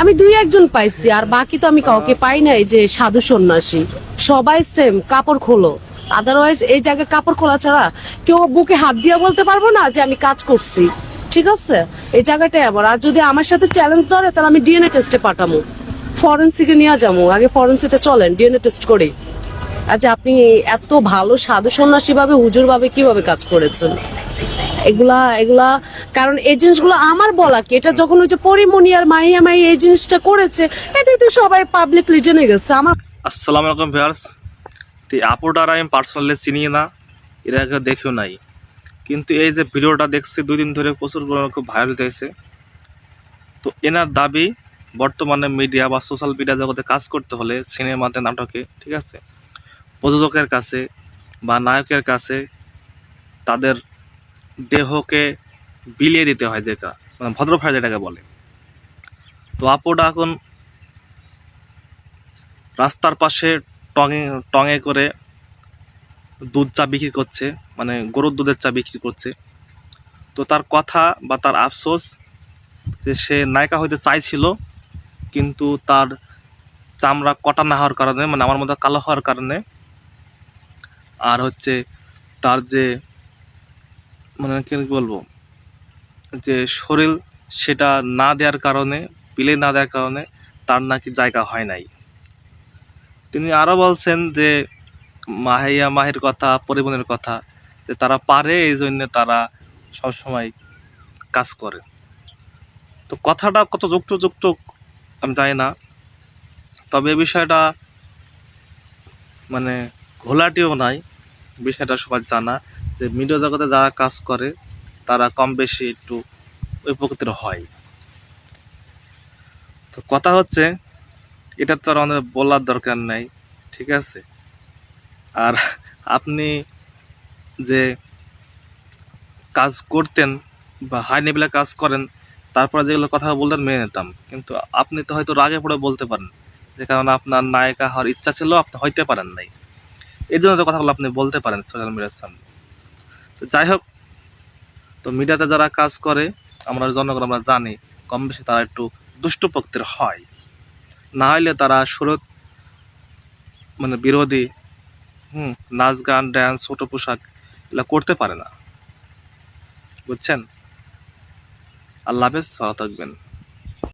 আমি দুই একজন পাইছি, আর বাকি তো আমি কাউকে পাই নাই, যে সাধু সন্ন্যাসী। সবাই সেম কাপড় খোলো। আদারওয়াইজ এই জায়গায় কাপড় খোলা ছাড়া কেউ বুকে হাত দিয়ে বলতে পারব না যে আমি কাজ করছি। ঠিক আছে? এই জায়গাটাই আমার। আর যদি আমার সাথে চ্যালেঞ্জ ধরে, তাহলে আমি ডিএনএ টেস্টে পাঠাবো ফরেন্সিকে নিয়ে যাব আগে ফরেন্সিতে চলেন ডিএনএ টেস্ট করি। আচ্ছা আপনি এত ভালো সাধু সন্ন্যাসী ভাবে হুজুর ভাবে কীভাবে কাজ করেছেন? এগুলা এগুলা, কারণ এই জিনিসগুলো আমার বলা কি? এটা যখন ওই যে পরিমণি আর মাইয়া মাই এই জিনিসটা করেছে এতে তো সবাই পাবলিকলি জেনে গেছে। আমার আসসালামু আলাইকুম ভিউয়ার্স। তো আপুটার আমি পার্সোনালি চিনি না, এর আগে দেখেও নাই। কিন্তু এই যে ভিডিওটা দেখছি, দুই দিন ধরে প্রচুর পরিমাণে খুব ভাইরাল হয়েছে। তো এনার দাবি, বর্তমানে মিডিয়া বা সোশ্যাল মিডিয়া জগতে কাজ করতে হলে সিনেমাতে নাটকে, ঠিক আছে? প্রযোজকের কাছে বা নায়কের কাছে তাদের দেহকে বিলিয়ে দিতে হয় যেটা মানে ভদ্রভাষা যেটাকে বলে। তো আপুটা এখন রাস্তার পাশে টঙে টঙে করে দুধ চা বিক্রি করছে মানে গরুর দুধের চা বিক্রি করছে। তো তার কথা বা তার আফসোস যে সে নায়িকা হইতে চাইছিল, কিন্তু তার চামড়া কটা না হওয়ার কারণে মানে আমার মধ্যে কালো হওয়ার কারণে, আর হচ্ছে তার যে মানে কি বলব? যে শরীর সেটা না দেওয়ার কারণে পিলে না দেওয়ার কারণে তার নাকি জায়গা হয় নাই। তিনি আরও বলছেন যে, মাহিয়া মাহির কথা পরিবহনের কথা, যে তারা পারে এই জন্য তারা সবসময় কাজ করে। তো কথাটা কত যুক্ত যুক্ত আমি জানি না। তবে বিষয়টা মানে ঘোলাটিও নাই, বিষয়টা সবার জানা। যে মিডিয়া জগতে যারা কাজ করে, তারা কম বেশি একটু প্রকৃতির হয়। তো কথা হচ্ছে, এটা তো আর বলার দরকার নাই, ঠিক আছে? আর আপনি যে কাজ করতেন বা হাই লেভেলে কাজ করেন, তারপরে যেগুলো কথা বলতেন মেনে নিতাম। কিন্তু আপনি তো হয়তো রাগে পড়ে বলতে পারেন, যে কারণ আপনার নায়িকা হওয়ার ইচ্ছা ছিল, আপনি হইতে পারেন নাই। এই জন্য তো কথাগুলো আপনি বলতে পারেন সোশ্যাল মিডিয়ার সামনে। তো যাই হোক তো মিডিয়াতে যারা কাজ করে, আমরা জনগণ, আমরা জানি, কম বেশি তারা একটু দুষ্টপক্তির হয়। না হলে তারা সুরত মানে বিরোধী, হুম, নাচ গান ড্যান্স ছোটো পোশাক এগুলো করতে পারে না। বুঝছেন? আল্লাহ হাফেজ, ভালো থাকবেন।